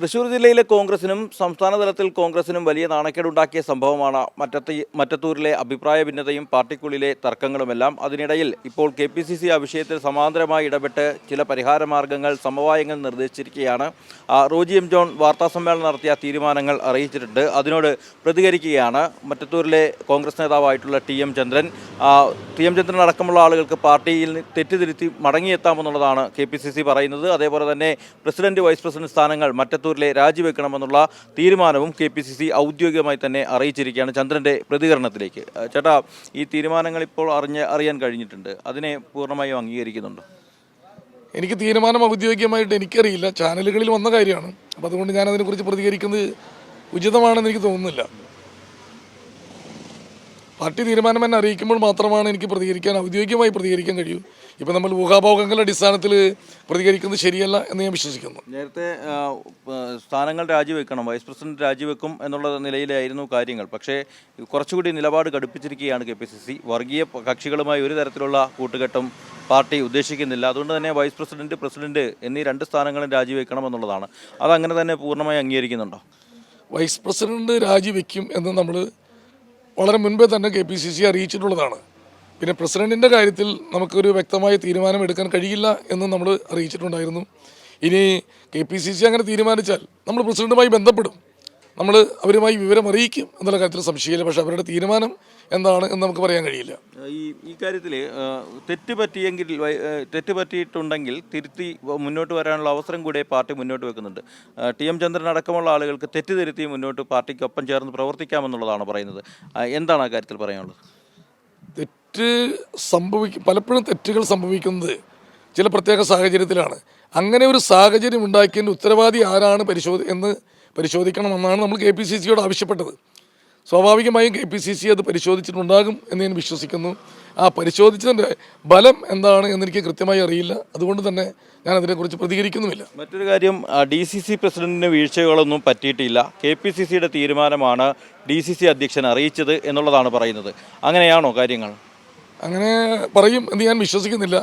തൃശൂർ ജില്ലയിലെ കോൺഗ്രസിനും സംസ്ഥാന തലത്തിൽ കോൺഗ്രസിനും വലിയ നാണക്കേടുണ്ടാക്കിയ സംഭവമാണ് മറ്റത്തെ മറ്റത്തൂരിലെ അഭിപ്രായ ഭിന്നതയും പാർട്ടിക്കുള്ളിലെ തർക്കങ്ങളുമെല്ലാം. അതിനിടയിൽ ഇപ്പോൾ കെ പി സി സി ആ വിഷയത്തിൽ സമാന്തരമായി ഇടപെട്ട് ചില പരിഹാര മാർഗങ്ങൾ സമവായങ്ങൾ നിർദ്ദേശിച്ചിരിക്കുകയാണ്. റോജി എം ജോൺ വാർത്താസമ്മേളനം നടത്തിയ തീരുമാനങ്ങൾ അറിയിച്ചിട്ടുണ്ട്. അതിനോട് പ്രതികരിക്കുകയാണ് മറ്റത്തൂരിലെ Congress നേതാവായിട്ടുള്ള T M Chandran. T M Chandran അടക്കമുള്ള ആളുകൾക്ക് പാർട്ടിയിൽ തെറ്റിദ്ധരുത്തി മടങ്ങിയെത്താമെന്നുള്ളതാണ് കെ പി സി സി പറയുന്നത്. അതേപോലെ തന്നെ പ്രസിഡന്റ് വൈസ് പ്രസിഡന്റ് സ്ഥാനങ്ങൾ മറ്റത്തൂരിലെ രാജിവെക്കണമെന്നുള്ള തീരുമാനവും കെ പി സി സി ഔദ്യോഗികമായി തന്നെ അറിയിച്ചിരിക്കുകയാണ് ചന്ദ്രന്റെ പ്രതികരണത്തിലേക്ക്. ചേട്ടാ ഈ തീരുമാനങ്ങൾ ഇപ്പോൾ അറിഞ്ഞ് അറിയാൻ കഴിഞ്ഞിട്ടുണ്ട്. അതിനെ പൂർണമായും അംഗീകരിക്കുന്നുണ്ട്? എനിക്ക് തീരുമാനം ഔദ്യോഗികമായിട്ട് എനിക്കറിയില്ല. ചാനലുകളിൽ വന്ന കാര്യമാണ്. അപ്പോൾ അതുകൊണ്ട് ഞാൻ അതിനെക്കുറിച്ച് പ്രതികരിക്കുന്നത് ഉചിതമാണെന്ന് എനിക്ക് തോന്നുന്നില്ല. പാർട്ടി തീരുമാനം എന്നെ അറിയിക്കുമ്പോൾ മാത്രമാണ് എനിക്ക് പ്രതികരിക്കാൻ ഔദ്യോഗികമായി പ്രതികരിക്കാൻ കഴിയൂ. ഇപ്പം നമ്മൾ ഊഹാഭോഗങ്ങളുടെ അടിസ്ഥാനത്തിൽ പ്രതികരിക്കുന്നത് ശരിയല്ല എന്ന് ഞാൻ വിശ്വസിക്കുന്നു. നേരത്തെ സ്ഥാനങ്ങൾ രാജിവെക്കണം വൈസ് പ്രസിഡന്റ് രാജിവെക്കും എന്നുള്ള നിലയിലായിരുന്നു കാര്യങ്ങൾ. പക്ഷേ കുറച്ചുകൂടി നിലപാട് കടുപ്പിച്ചിരിക്കുകയാണ് കെ പി സി സി. വർഗീയ കക്ഷികളുമായി ഒരു തരത്തിലുള്ള കൂട്ടുകെട്ടും പാർട്ടി ഉദ്ദേശിക്കുന്നില്ല. അതുകൊണ്ട് തന്നെ വൈസ് പ്രസിഡന്റ് പ്രസിഡന്റ് എന്നീ രണ്ട് സ്ഥാനങ്ങളും രാജിവെക്കണം എന്നുള്ളതാണ്. അതങ്ങനെ തന്നെ പൂർണമായി അംഗീകരിക്കുന്നുണ്ടോ? വൈസ് പ്രസിഡന്റ് രാജിവെക്കും എന്ന് നമ്മൾ വളരെ മുൻപേ തന്നെ കെ പി സി സി അറിയിച്ചിട്ടുള്ളതാണ്. പിന്നെ പ്രസിഡന്റിന്റെ കാര്യത്തിൽ നമുക്കൊരു വ്യക്തമായ തീരുമാനം എടുക്കാൻ കഴിയില്ല എന്ന് നമ്മൾ അറിയിച്ചിട്ടുണ്ടായിരുന്നു. ഇനി കെ പി സി സി അങ്ങനെ തീരുമാനിച്ചാൽ നമ്മൾ പ്രസിഡന്റുമായി ബന്ധപ്പെടും. നമ്മൾ അവരുമായി വിവരം അറിയിക്കും എന്നുള്ള കാര്യത്തിൽ സംശയമില്ല. പക്ഷേ അവരുടെ തീരുമാനം എന്താണ് എന്ന് നമുക്ക് പറയാൻ കഴിയില്ല. ഈ ഈ കാര്യത്തിൽ തെറ്റ് പറ്റിയെങ്കിൽ തെറ്റ് പറ്റിയിട്ടുണ്ടെങ്കിൽ തിരുത്തി മുന്നോട്ട് വരാനുള്ള അവസരം കൂടെ പാർട്ടി മുന്നോട്ട് വെക്കുന്നുണ്ട്. ടി എം ചന്ദ്രൻ അടക്കമുള്ള ആളുകൾക്ക് തെറ്റ് തിരുത്തി മുന്നോട്ട് പാർട്ടിക്കൊപ്പം ചേർന്ന് പ്രവർത്തിക്കാമെന്നുള്ളതാണ് പറയുന്നത്? എന്താണ് ആ കാര്യത്തിൽ പറയാനുള്ളത്? തെറ്റ് സംഭവിക്കും പലപ്പോഴും തെറ്റുകൾ സംഭവിക്കുന്നത് ചില പ്രത്യേക സാഹചര്യത്തിലാണ്. അങ്ങനെ ഒരു സാഹചര്യം ഉണ്ടാക്കിയതിന്റെ ഉത്തരവാദി ആരാണ് പരിശോധി എന്ന് പരിശോധിക്കണമെന്നാണ് നമ്മൾ കെ പി സി സിയോട് ആവശ്യപ്പെട്ടത്. സ്വാഭാവികമായും കെ പി സി സി അത് പരിശോധിച്ചിട്ടുണ്ടാകും എന്ന് ഞാൻ വിശ്വസിക്കുന്നു. ആ പരിശോധിച്ചതിന്റെ ബലം എന്താണ് എന്നെനിക്ക് കൃത്യമായി അറിയില്ല. അതുകൊണ്ട് തന്നെ ഞാൻ അതിനെക്കുറിച്ച് പ്രതികരിക്കുന്നുമില്ല. മറ്റൊരു കാര്യം ഡി സി സി പ്രസിഡന്റിന് വീഴ്ചകളൊന്നും പറ്റിയിട്ടില്ല. കെ പി സി സിയുടെ തീരുമാനമാണ് ഡി സി സി അധ്യക്ഷൻ അറിയിച്ചത് എന്നുള്ളതാണ് പറയുന്നത്. അങ്ങനെയാണോ കാര്യങ്ങൾ? അങ്ങനെ പറയും എന്ന് ഞാൻ വിശ്വസിക്കുന്നില്ല.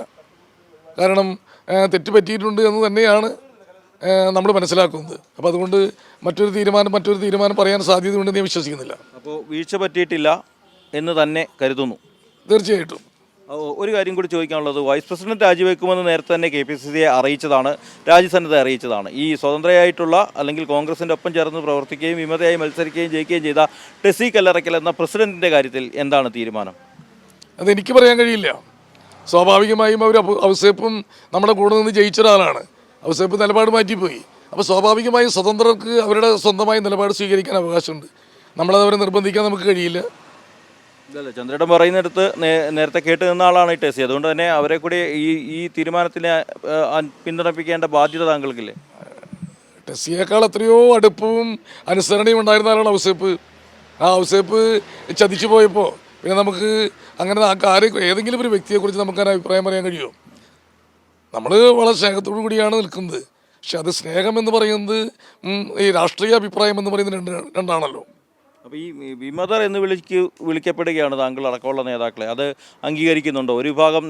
കാരണം തെറ്റ് പറ്റിയിട്ടുണ്ട് എന്ന് തന്നെയാണ് നമ്മൾ മനസ്സിലാക്കുന്നത്. അപ്പോൾ അതുകൊണ്ട് മറ്റൊരു തീരുമാനം മറ്റൊരു തീരുമാനം പറയാൻ സാധ്യതയുണ്ടെന്ന് ഞാൻ വിശ്വസിക്കുന്നില്ല. അപ്പോൾ വീഴ്ച പറ്റിയിട്ടില്ല എന്ന് തന്നെ കരുതുന്നു. തീർച്ചയായിട്ടും. ഒരു കാര്യം കൂടി ചോദിക്കാനുള്ളത്. വൈസ് പ്രസിഡന്റ് രാജിവെക്കുമെന്ന് നേരത്തെ തന്നെ കെ പി സി സിയെ അറിയിച്ചതാണ്. രാജ്യസന്നദ്ധ അറിയിച്ചതാണ്. ഈ സ്വതന്ത്രയായിട്ടുള്ള അല്ലെങ്കിൽ കോൺഗ്രസിന്റെ ഒപ്പം ചേർന്ന് പ്രവർത്തിക്കുകയും വിമതയായി മത്സരിക്കുകയും ജയിക്കുകയും ചെയ്ത ടെസി കല്ലറയ്ക്കൽ എന്ന പ്രസിഡന്റിന്റെ കാര്യത്തിൽ എന്താണ് തീരുമാനം? അതെനിക്ക് പറയാൻ കഴിയില്ല. സ്വാഭാവികമായും അവർ ഔസേപ്പും നമ്മുടെ കൂടെ നിന്ന് ജയിച്ച ഒരാളാണ്. ഔസേപ്പ് നിലപാട് മാറ്റിപ്പോയി. അപ്പോൾ സ്വാഭാവികമായും സ്വതന്ത്രർക്ക് അവരുടെ സ്വന്തമായ നിലപാട് സ്വീകരിക്കാൻ അവകാശമുണ്ട്. നമ്മളത് അവരെ നിർബന്ധിക്കാൻ നമുക്ക് കഴിയില്ല. ഇതല്ല ചന്ദ്രേട്ടൻ പറയുന്നിടത്ത് നേരത്തെ കേട്ട് നിന്ന ആളാണ് ഈ ടെസി. അതുകൊണ്ട് തന്നെ അവരെ കൂടി ഈ ഈ തീരുമാനത്തിനെ പിന്തുണപ്പിക്കേണ്ട ബാധ്യത താങ്കൾക്കില്ലേ? ടെസ്സിയേക്കാൾ എത്രയോ അടുപ്പവും അനുസരണയും ഉണ്ടായിരുന്ന ആളാണ് ഔസേപ്പ്. ആ ഔസേപ്പ് ചതിച്ചു പോയപ്പോൾ പിന്നെ നമുക്ക് അങ്ങനെ ആ ആരെ ഏതെങ്കിലും ഒരു വ്യക്തിയെക്കുറിച്ച് നമുക്കങ്ങനെ അഭിപ്രായം പറയാൻ കഴിയുമോ? നമ്മൾ വളരെ സ്നേഹത്തോടു കൂടിയാണ് നിൽക്കുന്നത്. പക്ഷെ അത് സ്നേഹം എന്ന് പറയുന്നത് ഈ രാഷ്ട്രീയ അഭിപ്രായം എന്ന് പറയുന്നത് രണ്ട് രണ്ടാണല്ലോ. അപ്പോൾ ഈ വിമതർ എന്ന് വിളിക്ക് വിളിക്കപ്പെടുകയാണ് താങ്കൾ അടക്കമുള്ള നേതാക്കളെ. അത് അംഗീകരിക്കുന്നുണ്ടോ. ഒരു വിഭാഗം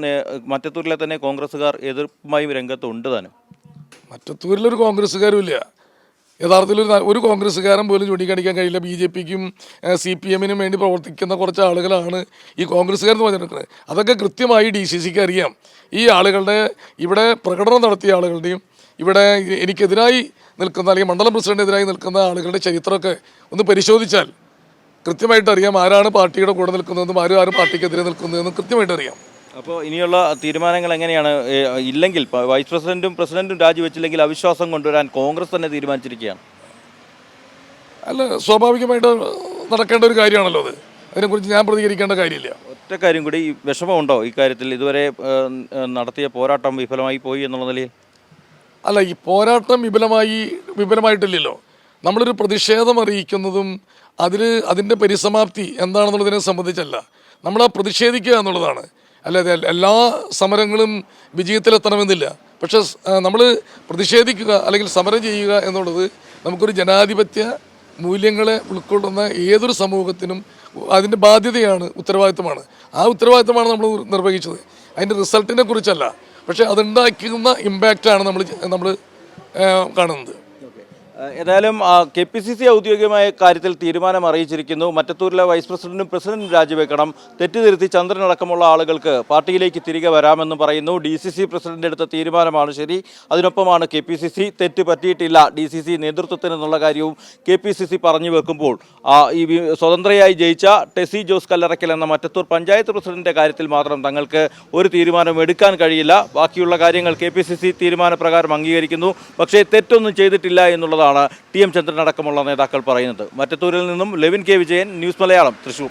മറ്റത്തൂരിലെ തന്നെ കോൺഗ്രസ്സുകാർ എതിർപ്പുമായി രംഗത്തുണ്ട് തന്നെ. മറ്റത്തൂരിലൊരു കോൺഗ്രസ്സുകാരും ഇല്ല യഥാർത്ഥത്തിൽ ഒരു ഒരു കോൺഗ്രസ്സുകാരൻ പോലും ചൂണ്ടിക്കാണിക്കാൻ കഴിയില്ല. ബി ജെ പിക്കും സി പി എമ്മിനും വേണ്ടി പ്രവർത്തിക്കുന്ന കുറച്ച് ആളുകളാണ് ഈ കോൺഗ്രസ്സുകാരെന്ന് പറഞ്ഞിരിക്കുന്നത് അതൊക്കെ കൃത്യമായി ഡി സി സിക്ക് അറിയാം. ഈ ആളുകളുടെ ഇവിടെ പ്രകടനം നടത്തിയ ആളുകളുടെയും ഇവിടെ എനിക്കെതിരായി നിൽക്കുന്ന അല്ലെങ്കിൽ മണ്ഡലം പ്രസിഡന്റിനെതിരായി നിൽക്കുന്ന ആളുകളുടെ ചരിത്രമൊക്കെ ഒന്ന് പരിശോധിച്ചാൽ കൃത്യമായിട്ട് അറിയാം ആരാണ് പാർട്ടിയുടെ കൂടെ നിൽക്കുന്നതെന്നും ആരും ആരും പാർട്ടിക്കെതിരെ നിൽക്കുന്നതെന്നും കൃത്യമായിട്ട് അറിയാം. അപ്പോൾ ഇനിയുള്ള തീരുമാനങ്ങൾ എങ്ങനെയാണ്? ഇല്ലെങ്കിൽ വൈസ് പ്രസിഡന്റും പ്രസിഡന്റും രാജിവെച്ചില്ലെങ്കിൽ അവിശ്വാസം കൊണ്ടുവരാൻ കോൺഗ്രസ് തന്നെ തീരുമാനിച്ചിരിക്കുകയാണ്. അല്ല സ്വാഭാവികമായിട്ട് നടക്കേണ്ട ഒരു കാര്യമാണല്ലോ അത്. അതിനെക്കുറിച്ച് ഞാൻ പ്രതികരിക്കേണ്ട കാര്യമില്ല. ഒറ്റ കാര്യം കൂടി ഈ വിഷമമുണ്ടോ ഈ കാര്യത്തിൽ? ഇതുവരെ നടത്തിയ പോരാട്ടം വിഫലമായി പോയി എന്നുള്ള നിലയിൽ? അല്ല ഈ പോരാട്ടം വിപുലമായി വിപുലമായിട്ടില്ലല്ലോ നമ്മളൊരു പ്രതിഷേധം അറിയിക്കുന്നതും അതിൽ അതിന്റെ പരിസമാപ്തി എന്താണെന്നുള്ളതിനെ സംബന്ധിച്ചല്ല. നമ്മൾ ആ പ്രതിഷേധിക്കുക എന്നുള്ളതാണ്. അല്ലാതെ എല്ലാ സമരങ്ങളും വിജയത്തിലെത്തണമെന്നില്ല. പക്ഷേ നമ്മൾ പ്രതിഷേധിക്കുക അല്ലെങ്കിൽ സമരം ചെയ്യുക എന്നുള്ളത് നമുക്കൊരു ജനാധിപത്യ മൂല്യങ്ങളെ ഉൾക്കൊള്ളുന്ന ഏതൊരു സമൂഹത്തിനും അതിന്റെ ബാധ്യതയാണ് ഉത്തരവാദിത്തമാണ് ആ ഉത്തരവാദിത്തമാണ് നമ്മൾ നിർവഹിച്ചത്. അതിന്റെ റിസൾട്ടിനെ കുറിച്ചല്ല. പക്ഷേ അതുണ്ടാക്കുന്ന ഇമ്പാക്റ്റാണ് നമ്മൾ നമ്മൾ കാണുന്നത്. ഏതായാലും കെ പി സി സി ഔദ്യോഗികമായ കാര്യത്തിൽ തീരുമാനം അറിയിച്ചിരിക്കുന്നു. മറ്റത്തൂരിലെ വൈസ് പ്രസിഡന്റും പ്രസിഡന്റും രാജിവെക്കണം. തെറ്റിതിരുത്തി ചന്ദ്രൻ അടക്കമുള്ള ആളുകൾക്ക് പാർട്ടിയിലേക്ക് തിരികെ വരാമെന്ന് പറയുന്നു. ഡി സി സി പ്രസിഡന്റ് എടുത്ത തീരുമാനമാണ് ശരി. അതിനൊപ്പമാണ് കെ പി സി സി തെറ്റ് പറ്റിയിട്ടില്ല. ഡി സി സി നേതൃത്വത്തിന് എന്നുള്ള കാര്യവും കെ പി സി സി പറഞ്ഞു വെക്കുമ്പോൾ ഈ സ്വതന്ത്രയായി ജയിച്ച ടെസി ജോസ് കല്ലറയ്ക്കൽ എന്ന മറ്റത്തൂർ പഞ്ചായത്ത് പ്രസിഡന്റിന്റെ കാര്യത്തിൽ മാത്രം തങ്ങൾക്ക് ഒരു തീരുമാനം എടുക്കാൻ കഴിയില്ല. ബാക്കിയുള്ള കാര്യങ്ങൾ കെ പി സി സി തീരുമാനപ്രകാരം അംഗീകരിക്കുന്നു. പക്ഷേ തെറ്റൊന്നും ചെയ്തിട്ടില്ല എന്നുള്ളതാണ് ടി എം ചന്ദ്രൻ അടക്കമുള്ള നേതാക്കൾ പറയുന്നത്. മറ്റത്തൂരിൽ നിന്നും ലെവിൻ കെ വിജയൻ ന്യൂസ് മലയാളം തൃശൂർ.